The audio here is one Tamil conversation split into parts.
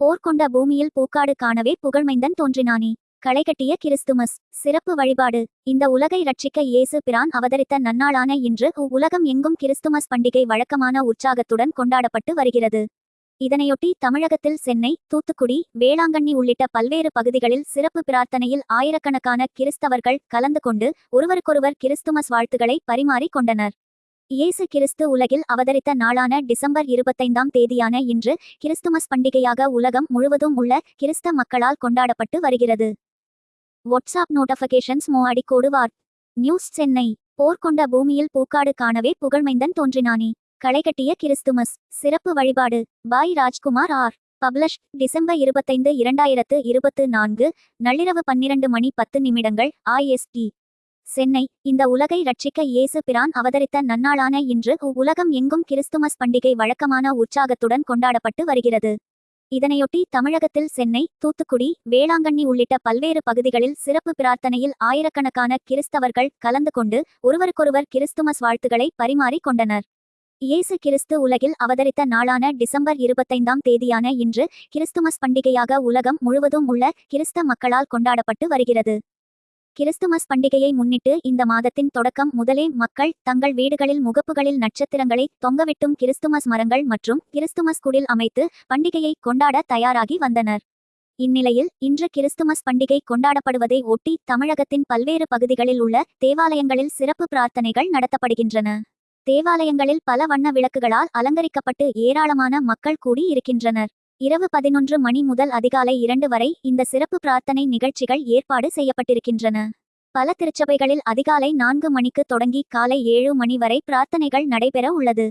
போர் கொண்ட பூமியில் பூக்காடு காணவே புகழ்மைந்தன் தோன்றினானே. களைகட்டிய கிறிஸ்துமஸ். சிறப்பு வழிபாடு. இந்த உலகை ரட்சிக்க இயேசு பிரான் அவதரித்த நன்னாளான இன்று உலகம் எங்கும் கிறிஸ்துமஸ் பண்டிகை வழக்கமான உற்சாகத்துடன் கொண்டாடப்பட்டு வருகிறது. இதனையொட்டி தமிழகத்தில் சென்னை தூத்துக்குடி வேளாங்கண்ணி உள்ளிட்ட பல்வேறு பகுதிகளில் சிறப்பு பிரார்த்தனையில் ஆயிரக்கணக்கான கிறிஸ்தவர்கள் கலந்து கொண்டு ஒருவருக்கொருவர் கிறிஸ்துமஸ் வாழ்த்துக்களை பரிமாறிக் கொண்டனர். இயேசு கிறிஸ்து உலகில் அவதரித்த நாளான டிசம்பர் இருபத்தைந்தாம் தேதியான இன்று கிறிஸ்துமஸ் பண்டிகையாக உலகம் முழுவதும் உள்ள கிறிஸ்த மக்களால் கொண்டாடப்பட்டு வருகிறது. வாட்ஸ்அப் நோட்டிஃபிகேஷன்ஸ் மோ கோடுவார் நியூஸ் சென்னை. போர்க்கொண்ட பூமியில் பூக்காடு காணவே புகழ்மைந்தன் தோன்றினானே. களைகட்டிய கிறிஸ்துமஸ். சிறப்பு வழிபாடு. பாய் ராஜ்குமார் ஆர். பப்ளஷ். டிசம்பர் இருபத்தைந்து இரண்டாயிரத்து இருபத்து நான்கு நள்ளிரவு பன்னிரண்டு மணி பத்து நிமிடங்கள். ஐஎஸ்டி சென்னை இந்த உலகை ரட்சிக்க இயேசு பிரான் அவதரித்த நன்னாளான இன்று உலகம் எங்கும் கிறிஸ்துமஸ் பண்டிகை வழக்கமான உற்சாகத்துடன் கொண்டாடப்பட்டு வருகிறது. இதனையொட்டி தமிழகத்தில் சென்னை தூத்துக்குடி வேளாங்கண்ணி உள்ளிட்ட பல்வேறு பகுதிகளில் சிறப்பு பிரார்த்தனையில் ஆயிரக்கணக்கான கிறிஸ்தவர்கள் கலந்து கொண்டு ஒருவருக்கொருவர் கிறிஸ்துமஸ் வாழ்த்துக்களை பரிமாறிக் கொண்டனர். இயேசு கிறிஸ்து உலகில் அவதரித்த நாளான டிசம்பர் இருபத்தைந்தாம் தேதியான இன்று கிறிஸ்துமஸ் பண்டிகையாக உலகம் முழுவதும் உள்ள கிறிஸ்த மக்களால் கொண்டாடப்பட்டு வருகிறது. கிறிஸ்துமஸ் பண்டிகையை முன்னிட்டு இந்த மாதத்தின் தொடக்கம் முதலே மக்கள் தங்கள் வீடுகளில் முகப்புகளில் நட்சத்திரங்களை தொங்கவிட்டும் கிறிஸ்துமஸ் மரங்கள் மற்றும் கிறிஸ்துமஸ் குடில் அமைத்து பண்டிகையை கொண்டாட தயாராகி வந்தனர். இந்நிலையில் இன்று கிறிஸ்துமஸ் பண்டிகை கொண்டாடப்படுவதை ஒட்டி தமிழகத்தின் பல்வேறு பகுதிகளில் உள்ள தேவாலயங்களில் சிறப்பு பிரார்த்தனைகள் நடத்தப்படுகின்றன. தேவாலயங்களில் பல வண்ண விளக்குகளால் அலங்கரிக்கப்பட்டு ஏராளமான மக்கள் கூடி இருக்கின்றனர். இரவு பதினொன்று மணி முதல் அதிகாலை இரண்டு வரை இந்த சிறப்பு பிரார்த்தனை நிகழ்ச்சிகள் ஏற்பாடு செய்யப்பட்டிருக்கின்றன. பல திருச்சபைகளில் அதிகாலை நான்கு மணிக்கு தொடங்கி காலை ஏழு மணி வரை பிரார்த்தனைகள் நடைபெற உள்ளது.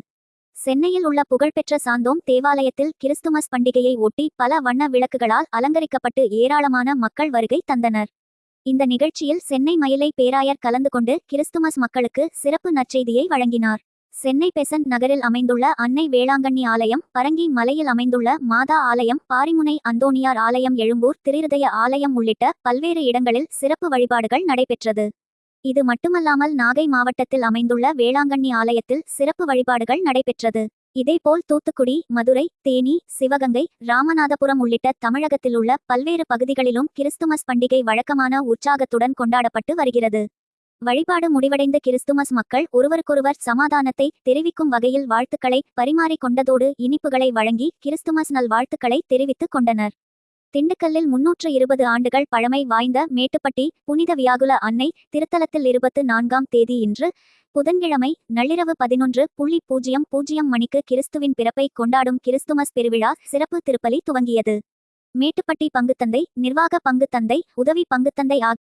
சென்னையில் உள்ள புகழ்பெற்ற சாந்தோம் தேவாலயத்தில் கிறிஸ்துமஸ் பண்டிகையை ஒட்டி பல வண்ண விளக்குகளால் அலங்கரிக்கப்பட்டு ஏராளமான மக்கள் வருகை தந்தனர். இந்த நிகழ்ச்சியில் சென்னை மயிலை பேராயர் கலந்து கொண்டு கிறிஸ்துமஸ் மக்களுக்கு சிறப்பு நற்செய்தியை வழங்கினார். சென்னை பெசன்ட் நகரில் அமைந்துள்ள அன்னை வேளாங்கண்ணி ஆலயம் பரங்கி மலையில் அமைந்துள்ள மாதா ஆலயம் பாரிமுனை அந்தோனியார் ஆலயம் எழும்பூர் திருஹதய ஆலயம் உள்ளிட்ட பல்வேறு இடங்களில் சிறப்பு வழிபாடுகள் நடைபெற்றது. இது மட்டுமல்லாமல் நாகை மாவட்டத்தில் அமைந்துள்ள வேளாங்கண்ணி ஆலயத்தில் சிறப்பு வழிபாடுகள் நடைபெற்றது. இதேபோல் தூத்துக்குடி மதுரை தேனி சிவகங்கை ராமநாதபுரம் உள்ளிட்ட தமிழகத்தில் உள்ள பல்வேறு பகுதிகளிலும் கிறிஸ்துமஸ் பண்டிகை வழக்கமான உற்சாகத்துடன் கொண்டாடப்பட்டு வருகிறது. வழிபாடு முடிவடைந்த கிறிஸ்துமஸ் மக்கள் ஒருவருக்கொருவர் சமாதானத்தை தெரிவிக்கும் வகையில் வாழ்த்துக்களை பரிமாறிக்கொண்டதோடு இனிப்புகளை வழங்கி கிறிஸ்துமஸ் நல் வாழ்த்துக்களை தெரிவித்துக் கொண்டனர். திண்டுக்கல்லில் முன்னூற்று இருபது ஆண்டுகள் பழமை வாய்ந்த மேட்டுப்பட்டி புனித வியாகுல அன்னை திருத்தலத்தில் இருபத்து நான்காம் தேதி இன்று புதன்கிழமை நள்ளிரவு பதினொன்று புள்ளி பூஜ்ஜியம் பூஜ்ஜியம் மணிக்கு கிறிஸ்துவின் பிறப்பை கொண்டாடும் கிறிஸ்துமஸ் பெருவிழா சிறப்பு திருப்பலி துவங்கியது. மேட்டுப்பட்டி பங்குத்தந்தை நிர்வாக பங்குத்தந்தை உதவி பங்குத்தந்தை ஆகிய